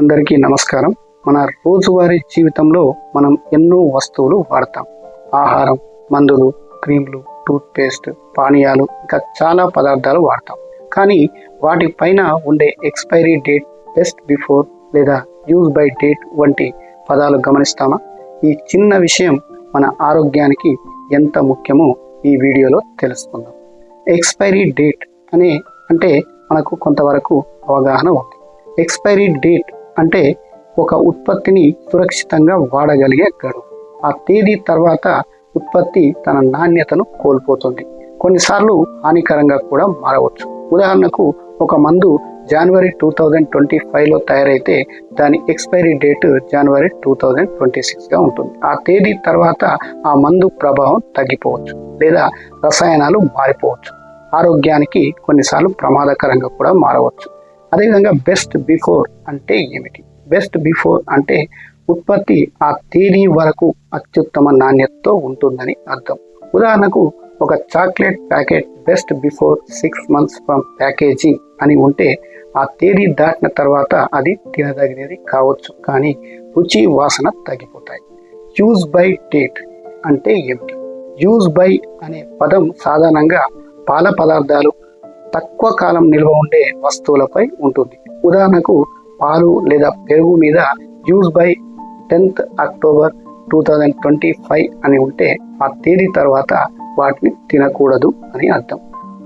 అందరికీ నమస్కారం. మన రోజువారీ జీవితంలో మనం ఎన్నో వస్తువులు వాడతాం. ఆహారం మందులు క్రీమ్లు టూత్పేస్ట్ పానీయాలు ఇంకా చాలా పదార్థాలు వాడతాం. కానీ వాటిపైన ఉండే ఎక్స్పైరీ డేట్ బెస్ట్ బిఫోర్ లేదా యూజ్ బై డేట్ వంటి పదాలు గమనిస్తామా? ఈ చిన్న విషయం మన ఆరోగ్యానికి ఎంత ముఖ్యమో ఈ వీడియోలో తెలుసుకుందాం. ఎక్స్పైరీ డేట్ అనే అంటే మనకు కొంతవరకు అవగాహన ఉంది. ఎక్స్పైరీ డేట్ అంటే ఒక ఉత్పత్తిని సురక్షితంగా వాడగలిగే గడువు. ఆ తేదీ తర్వాత ఉత్పత్తి తన నాణ్యతను కోల్పోతుంది. కొన్నిసార్లు హానికరంగా కూడా మారవచ్చు. ఉదాహరణకు ఒక మందు జనవరి టూ థౌజండ్ ట్వంటీ ఫైవ్లో తయారైతే దాని ఎక్స్పైరీ డేట్ జనవరి టూ థౌజండ్ ట్వంటీ సిక్స్గా ఉంటుంది. ఆ తేదీ తర్వాత ఆ మందు ప్రభావం తగ్గిపోవచ్చు లేదా రసాయనాలు మారిపోవచ్చు. ఆరోగ్యానికి కొన్నిసార్లు ప్రమాదకరంగా కూడా మారవచ్చు. అదేవిధంగా బెస్ట్ బిఫోర్ అంటే ఏమిటి? బెస్ట్ బిఫోర్ అంటే ఉత్పత్తి ఆ తేదీ వరకు అత్యుత్తమ నాణ్యతతో ఉంటుందని అర్థం. ఉదాహరణకు ఒక chocolate packet best before six months from packaging అని ఉంటే ఆ తేదీ దాటిన తర్వాత అది తినదగినది కావచ్చు కానీ రుచి వాసన తగ్గిపోతాయి. యూజ్ బై డేట్ అంటే ఏమిటి? యూజ్ బై అనే పదం సాధారణంగా పాల పదార్థాలు తక్కువ కాలం నిల్వ ఉండే వస్తువులపై ఉంటుంది. ఉదాహరణకు పాలు లేదా పెరుగు మీద use by tenth October two thousand twenty five అని ఉంటే ఆ తేదీ తర్వాత వాటిని తినకూడదు అని అర్థం.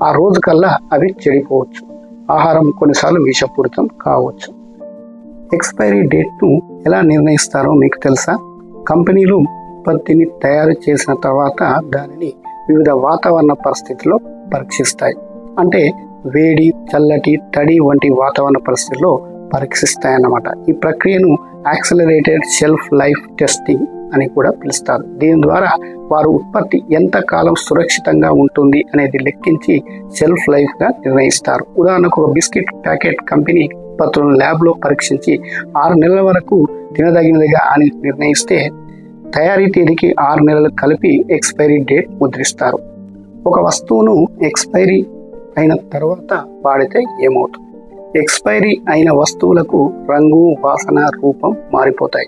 ఆ రోజు కల్లా అవి చెడిపోవచ్చు. ఆహారం కొన్నిసార్లు విషపూరితం కావచ్చు. ఎక్స్పైరీ డేట్ను ఎలా నిర్ణయిస్తారో మీకు తెలుసా? కంపెనీలు ఉత్పత్తిని తయారు చేసిన తర్వాత దానిని వివిధ వాతావరణ పరిస్థితుల్లో పరీక్షిస్తాయి. అంటే వేడి చల్లటి తడి వంటి వాతావరణ పరిస్థితుల్లో పరీక్షిస్తాయన్నమాట. ఈ ప్రక్రియను యాక్సలరేటెడ్ షెల్ఫ్ లైఫ్ టెస్టింగ్ అని కూడా పిలుస్తారు. దీని ద్వారా వారు ఉత్పత్తి ఎంత కాలం సురక్షితంగా ఉంటుంది అనేది లెక్కించి షెల్ఫ్ లైఫ్గా నిర్ణయిస్తారు. ఉదాహరణకు ఒక బిస్కెట్ ప్యాకెట్ కంపెనీ ఉత్పత్తులను ల్యాబ్లో పరీక్షించి ఆరు నెలల వరకు తినదగినదిగా అని నిర్ణయిస్తే తయారీ తేదీకి ఆరు నెలలు కలిపి ఎక్స్పైరీ డేట్ ముద్రిస్తారు. ఒక వస్తువును ఎక్స్పైరీ అయిన తర్వాత వాడితే ఏమవుతుంది? ఎక్స్పైరీ అయిన వస్తువులకు రంగు వాసన రూపం మారిపోతాయి.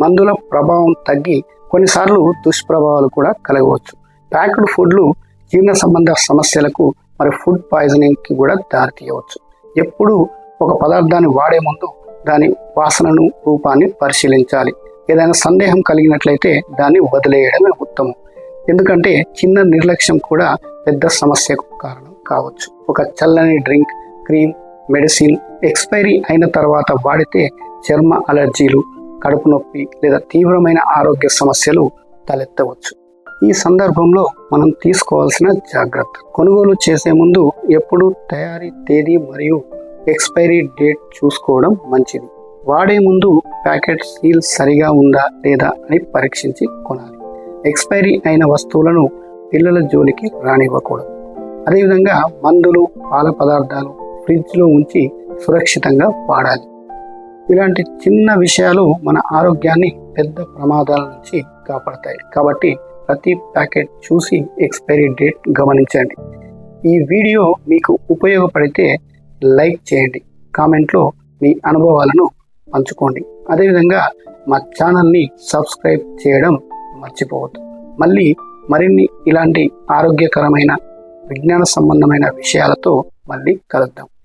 మందుల ప్రభావం తగ్గి కొన్నిసార్లు దుష్ప్రభావాలు కూడా కలగవచ్చు. ప్యాక్డ్ ఫుడ్లు జీర్ణ సంబంధ సమస్యలకు మరి ఫుడ్ పాయిజనింగ్కి కూడా దారితీయవచ్చు. ఎప్పుడు ఒక పదార్థాన్ని వాడే ముందు దాని వాసనను రూపాన్ని పరిశీలించాలి. ఏదైనా సందేహం కలిగినట్లయితే దాన్ని వదిలేయడమే ఉత్తమం. ఎందుకంటే చిన్న నిర్లక్ష్యం కూడా పెద్ద సమస్యకు కారణం. కావచ్చు. ఒక చల్లని డ్రింక్ క్రీమ్ మెడిసిన్ ఎక్స్పైరీ అయిన తర్వాత వాడితే చర్మ అలర్జీలు కడుపు నొప్పి లేదా తీవ్రమైన ఆరోగ్య సమస్యలు తలెత్తవచ్చు. ఈ సందర్భంలో మనం తీసుకోవాల్సిన జాగ్రత్త. కొనుగోలు చేసే ముందు ఎప్పుడు తయారీ తేదీ మరియు ఎక్స్పైరీ డేట్ చూసుకోవడం మంచిది. వాడే ముందు ప్యాకెట్ సీల్ సరిగా ఉందా లేదా అని పరీక్షించి కొనాలి. ఎక్స్పైరీ అయిన వస్తువులను పిల్లల జోలికి రానివ్వకూడదు. అదేవిధంగా మందులు పాల పదార్థాలు ఫ్రిడ్జ్లో ఉంచి సురక్షితంగా వాడాలి. ఇలాంటి చిన్న విషయాలు మన ఆరోగ్యాన్ని పెద్ద ప్రమాదాల నుంచి కాపాడతాయి. కాబట్టి ప్రతి ప్యాకెట్ చూసి ఎక్స్పైరీ డేట్ గమనించండి. ఈ వీడియో మీకు ఉపయోగపడితే లైక్ చేయండి. కామెంట్లో మీ అనుభవాలను పంచుకోండి. అదేవిధంగా మా ఛానల్ని సబ్స్క్రైబ్ చేయడం మర్చిపోవద్దు. మళ్ళీ మరిన్ని ఇలాంటి ఆరోగ్యకరమైన విజ్ఞాన సంబంధమైన విషయాలతో మళ్ళీ కలుద్దాం.